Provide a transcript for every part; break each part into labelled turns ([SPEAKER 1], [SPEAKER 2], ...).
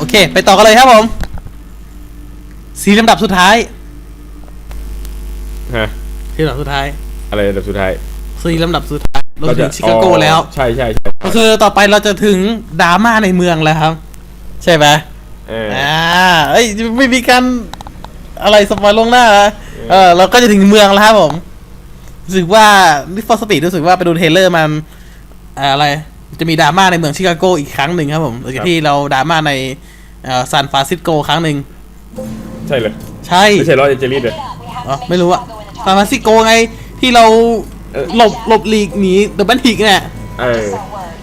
[SPEAKER 1] โอเค ไปต่อกันเลยครับผม สีลำดับสุดท้าย
[SPEAKER 2] ฮะ
[SPEAKER 1] สีลำดับสุดท้าย
[SPEAKER 2] อะไรระดับสุดท้าย
[SPEAKER 1] สีลำดับสุดท้ายเราถึงชิคาโก
[SPEAKER 2] อ๋อ
[SPEAKER 1] แล้ว
[SPEAKER 2] ใช่ใช่ใช่
[SPEAKER 1] ก็คือต่อไปเราจะถึงดราม่าในเมืองแล้วครับ ใช่ไหม
[SPEAKER 2] เออ
[SPEAKER 1] อ่าเอ้ยไม่มีการอะไรสปอยลวงหน้านะเออเราก็จะถึงเมืองแล้วครับผมรู้สึกว่านิฟอร์สปีดรู้สึกว่าไปดูเทรลเลอร์มันอ่าอะไรจะมีดราม่าในเมืองชิคาโกอีกครั้งหนึ่งครับผมหลังจากที่เราดราม่าใน ซานฟรานซิสโกครั้งหนึ่ง
[SPEAKER 2] ใช่เลย
[SPEAKER 1] ใช่
[SPEAKER 2] ไม่ใช่ลอสแอนเจลิสเลย
[SPEAKER 1] อ๋อ ไม่รู้อะซานฟรานซิสโกไงที่เรา
[SPEAKER 2] เออ
[SPEAKER 1] หลบหลบหลีกหนีเดอะบันทิกเนี่ย
[SPEAKER 2] เออ
[SPEAKER 3] So word.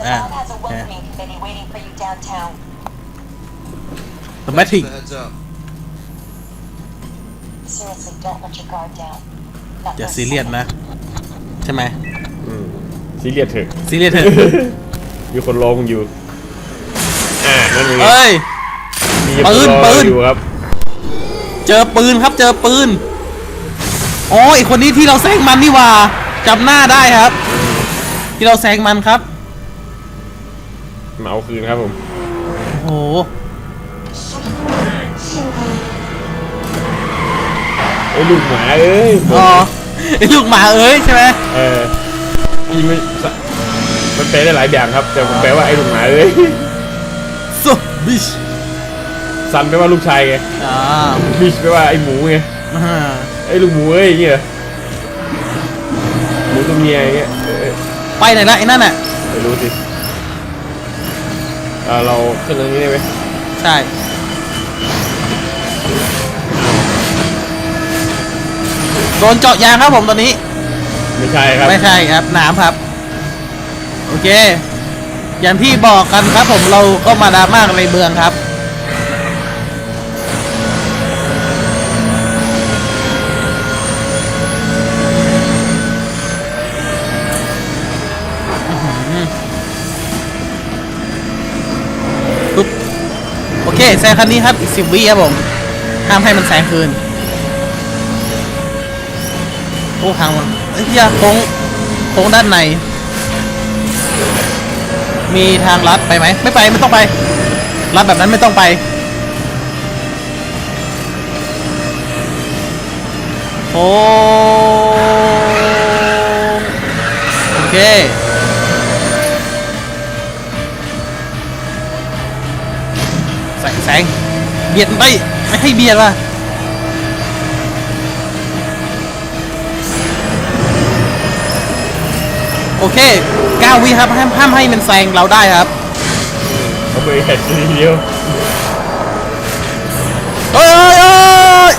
[SPEAKER 3] The
[SPEAKER 1] Yeah.
[SPEAKER 3] town has a welcoming committee waiting for you downtown.
[SPEAKER 1] เดอะบันทิก
[SPEAKER 4] Heads up.
[SPEAKER 3] Seriously, don't let your guard down. Not
[SPEAKER 1] อย่า
[SPEAKER 3] for a
[SPEAKER 1] ซีเรียส
[SPEAKER 3] second.
[SPEAKER 1] นะ ใช่ไหม
[SPEAKER 2] อืมซีเรียสเถอะ
[SPEAKER 1] ซีเรียสเถอะ
[SPEAKER 2] มีคนรอมึงอยู่ อ่านั่นเอง
[SPEAKER 1] เอ้ย
[SPEAKER 2] มีคนรอ
[SPEAKER 1] ปืนปืน
[SPEAKER 2] อยู่ครับ
[SPEAKER 1] เจอปืนครับเจอปืนอ๋อไอคนนี้ที่เราแซงมันนี่หว่าจำหน้าได้ครับ ที่เราแซงมันครับ
[SPEAKER 2] มาเอาคืนครับผม
[SPEAKER 1] โอ้โห
[SPEAKER 2] ไอ้ลูกหมาเอ้ย
[SPEAKER 1] อ๋อไอลูกหมาเอ้ยใช่ไหม
[SPEAKER 2] เออยิงไม่มันแปลได้หลายอย่างครับ แต่ผมแปลว่าไอ้ลูกหมาเอ้ย
[SPEAKER 1] โซ บิช
[SPEAKER 2] ซันแปลว่าลูกชายไง
[SPEAKER 1] อ่า
[SPEAKER 2] บิชแปลว่าไอ้หมูไง
[SPEAKER 1] อ่า
[SPEAKER 2] ไอ้ลูกหมูเอ้ยอย่างเงี้ยเหรอหมูตัวเมียอย่างเงี้ยเออ
[SPEAKER 1] ไปไหนละไอ้นั่นน่ะ
[SPEAKER 2] ไม่รู้สิเอ่อเราขึ้นตรงนี้ได้ไหม
[SPEAKER 1] ใช่ โดนเจาะยางครับผมตอนนี้
[SPEAKER 2] ไม่ใช่ครับ
[SPEAKER 1] ไม่ใช่ครับหนามครับ โอเค อย่างที่บอกกันครับผมเราก็มาดราม่ากในเมืองครับปุ๊บโอเคแซงคันนี้ครับ อีกสิบวิครับผม ห้ามให้มันแซงคืน โอ้ทางมันเอ้ยอย่าโค้งโค้งด้านใน มีทางลัดไปไหมไม่ไปไม่ต้องไปลัดแบบนั้นไม่ต้องไปโอ้โอเคแสงแสงเบียดไปไม่ให้เบียดว่ะ โอเค9วิครับห้ามห้ามให้มันแซงเราได้ครับ
[SPEAKER 2] เขาเบรกทีเดียว
[SPEAKER 1] เอ้ยเอ้ยเอ้ย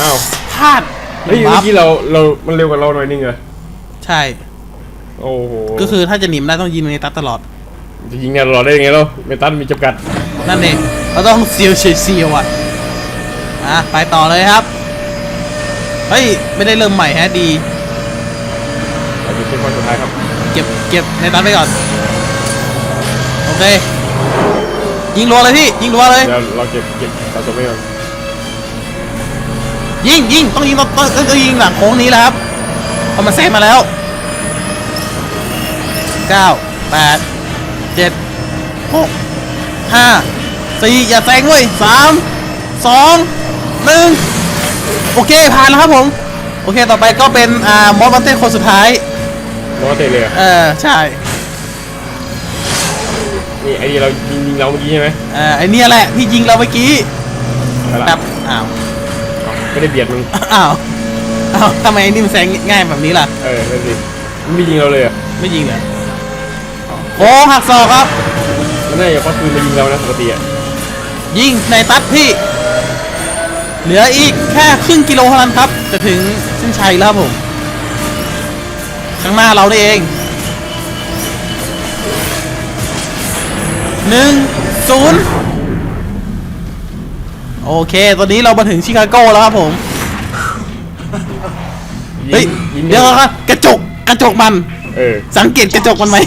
[SPEAKER 2] อ้าว
[SPEAKER 1] พลาด
[SPEAKER 2] เฮ้ย
[SPEAKER 1] บั
[SPEAKER 2] เมื่
[SPEAKER 1] ฟ
[SPEAKER 2] อกี้เราเรามันเร็วกว่าเราหน่อยนึงเหรอ
[SPEAKER 1] ใช่
[SPEAKER 2] โอ้โห
[SPEAKER 1] ก็คือถ้าจะหนีมันได้ต้องยิงในตัดตลอด
[SPEAKER 2] จะยิงเนี่ยเราได้ยังไงเราเมตันมีจำกัด
[SPEAKER 1] นั่นเองเราต้องเซียวเฉียดเซียวอะอะไปต่อเลยครับ เฮ้ย ไม่ได้เริ่มใหม่แฮะดี
[SPEAKER 2] เราจะเป็นคนสุดท้ายครับ
[SPEAKER 1] เก็บเก็บในตัดไปก่อน โอเค ยิงรัวเลยพี่ ยิงรัวเลย
[SPEAKER 2] เดี๋ยวเราเก็บเก็บสะสมไว้ก่อน
[SPEAKER 1] ยิงยิงต้องยิงต้องต้องต้องยิงหลังโค้งนี้แหละครับเพราะมันแซงมาแล้วเก้าแปดเจ็ดหกห้าสี่อย่าแซงเว้ยสามสองหนึ่งโอเคผ่านแล้วครับผม โอเคต่อไปก็เป็นอ่ามอสมันเต้คนสุดท้าย
[SPEAKER 2] มอเตอร์เลยอะ
[SPEAKER 1] เออใช่
[SPEAKER 2] นี่ไอ้นี่เรายิงยิงเราเมื่อกี้ใช่ไหม
[SPEAKER 1] เออไอเนี่ยแหละที่ยิงเราเมื่อกี้
[SPEAKER 2] เอาละ
[SPEAKER 1] แบบอ้าว
[SPEAKER 2] ไม่ได้เบียดมึง
[SPEAKER 1] อ้าวอ้าวทำไมไอ้นี่มันแซงง่ายแบบนี้ล่ะ
[SPEAKER 2] เออนั่นสิมันไม่ยิงเราเลยอะ
[SPEAKER 1] ไม่ยิงเลยโอ้หักศอกครับ
[SPEAKER 2] มันน่าจะควักปืนมายิงเรานะปกติอะ
[SPEAKER 1] ยิงในตัดพี่ เหลืออีกแค่ครึ่งกิโลเท่านั้นครับ จะถึงเส้นชัยแล้วครับผม ข้างหน้าเราได้เองหนึ่งศูนย์โอเค ตอนนี้เรามาถึงชิคาโกแล้วครับผม เฮ้ย
[SPEAKER 2] ยิง
[SPEAKER 1] เดี๋ยวครับกระจก กระจกมัน
[SPEAKER 2] เออ
[SPEAKER 1] สังเกตกระจกมันไหม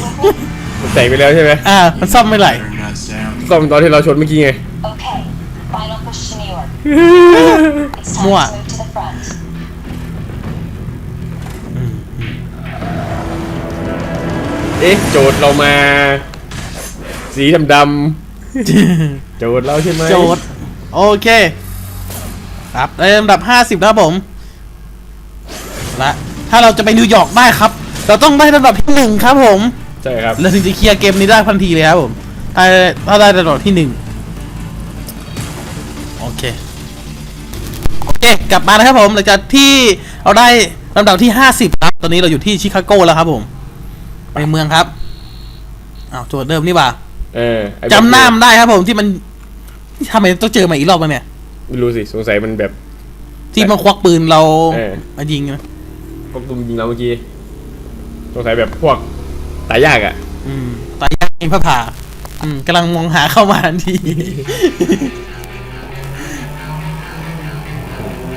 [SPEAKER 2] มันแตกไปแล้วใช่ไหม
[SPEAKER 1] อ่า มันซ่อมไม่ไหล
[SPEAKER 4] Better nuts down.
[SPEAKER 2] ซ่อมตอนที่เราชนเมื่อกี้ไง
[SPEAKER 3] Okay. Final
[SPEAKER 2] อ๊ะ โจทย์เรามา สีดำโจทย์เราใช่ไหม
[SPEAKER 1] โจทย์โอเคครับในลำดับห้าสิบนะครับผมและถ้าเราจะไปนิวยอร์กได้ครับ เราต้องได้ลำดับที่หนึ่งครับผม
[SPEAKER 2] ใช่ครับ
[SPEAKER 1] เราถึงจะเคลียร์เกมนี้ได้ทันทีเลยครับผม ถ้าถ้าได้ลำดับที่หนึ่งโอเค โอเค กลับมานะครับผม หลังจากที่เราได้ลำดับที่ห้าสิบครับ ตอนนี้เราอยู่ที่ชิคาโกแล้วครับผม ในเมืองครับอ้าวโจทย์เดิมนี่หว่า
[SPEAKER 2] เออไอ้
[SPEAKER 1] จำหน้ามันได้ครับผมที่มันทำไมต้องเจอมาอีกรอบวะเนี่ย
[SPEAKER 2] ไม่รู้สิสงสัยมันแบบ
[SPEAKER 1] ที่มันควักปืนเรา
[SPEAKER 2] เออ
[SPEAKER 1] มายิงนะ
[SPEAKER 2] พวกตุมยิงเราเมื่อกี้สงสัยแบบพวกตายยากอะ
[SPEAKER 1] อืมตายยังพระผ่าอืมกำลังมองหาเข้ามาทันที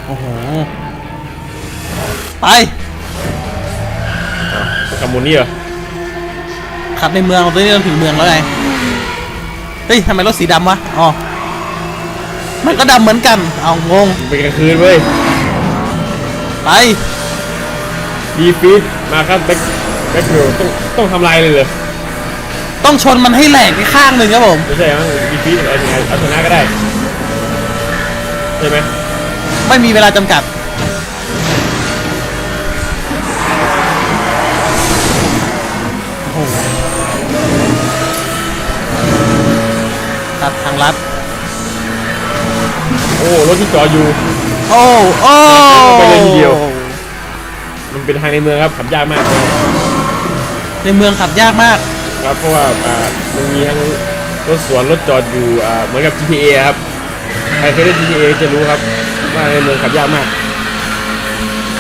[SPEAKER 1] โอ้โห ไป
[SPEAKER 2] คำมูลนี่เหรอ
[SPEAKER 1] ขับในเมืองตอนนี้เราถึงเมืองแล้วไงเฮ้ยทำไมรถสีดำวะอ๋อมันก็ดำเหมือนกันเอางง
[SPEAKER 2] มันเป็นกลางคืนเว้ย
[SPEAKER 1] ไป
[SPEAKER 2] ดีฟีดมาครับแบ็คแบ็คโรต้องต้องทำลายเลยเหรอ
[SPEAKER 1] ต้องชนมันให้แหลกไปข้างหนึ่งครับผม
[SPEAKER 2] ไม่ใช่มั้งดีฟีดเอาชนะเอาชนะก็ได้ใช่ไหม
[SPEAKER 1] ไม่มีเวลาจำกัด ตัดทางลัด
[SPEAKER 2] โอ้รถที่จอดอยู่
[SPEAKER 1] โอ้โอ้
[SPEAKER 2] ไปเลยทีเดียว มันเป็นทางในเมืองครับขับยากมากเลย
[SPEAKER 1] ในเมืองขับยากมาก
[SPEAKER 2] ครับเพราะว่าอ่ามันมีทั้งรถสวนรถจอดอยู่อ่าเหมือนกับ GTA ครับใครเคยเล่น GTA จะรู้ครับว่าในเมืองขับยากมาก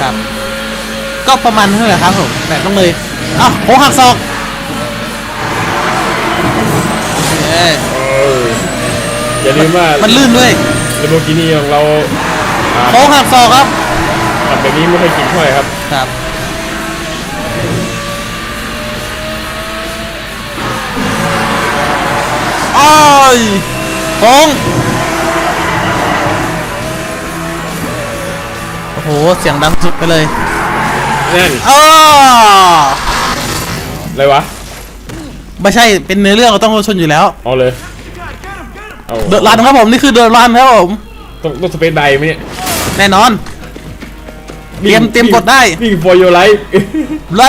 [SPEAKER 1] ครับ ก็ประมาณนั้นแหละครับผมแต่ต้องเลยอ้าวโค้งหักศอก
[SPEAKER 2] อย่าลืมว่า
[SPEAKER 1] มันลื่นด้วย
[SPEAKER 2] ลโบกินีของเราอ่า
[SPEAKER 1] โค้งหักศอกครับ
[SPEAKER 2] ขับแบบนี้ไม่ค่อยเก่งเท่าไหร่ครับ
[SPEAKER 1] ครับโอ้ยโค้งโอ้โหเสียงดังสุดไปเลย
[SPEAKER 2] นั่น
[SPEAKER 1] อ้า
[SPEAKER 2] อะไรวะ
[SPEAKER 1] ไม่ใช่เป็นเนื้อเรื่องเราต้องรถชนอยู่แล้ว
[SPEAKER 2] เอาเลย เอา
[SPEAKER 1] เดอะรันครับผมนี่คือเดอะรันครับผม
[SPEAKER 2] ต้องต้องสเปซไดไหมเนี่ย
[SPEAKER 1] แน่นอน เตรียมเตรียมกดได้
[SPEAKER 2] วิ่ง for your life
[SPEAKER 1] Run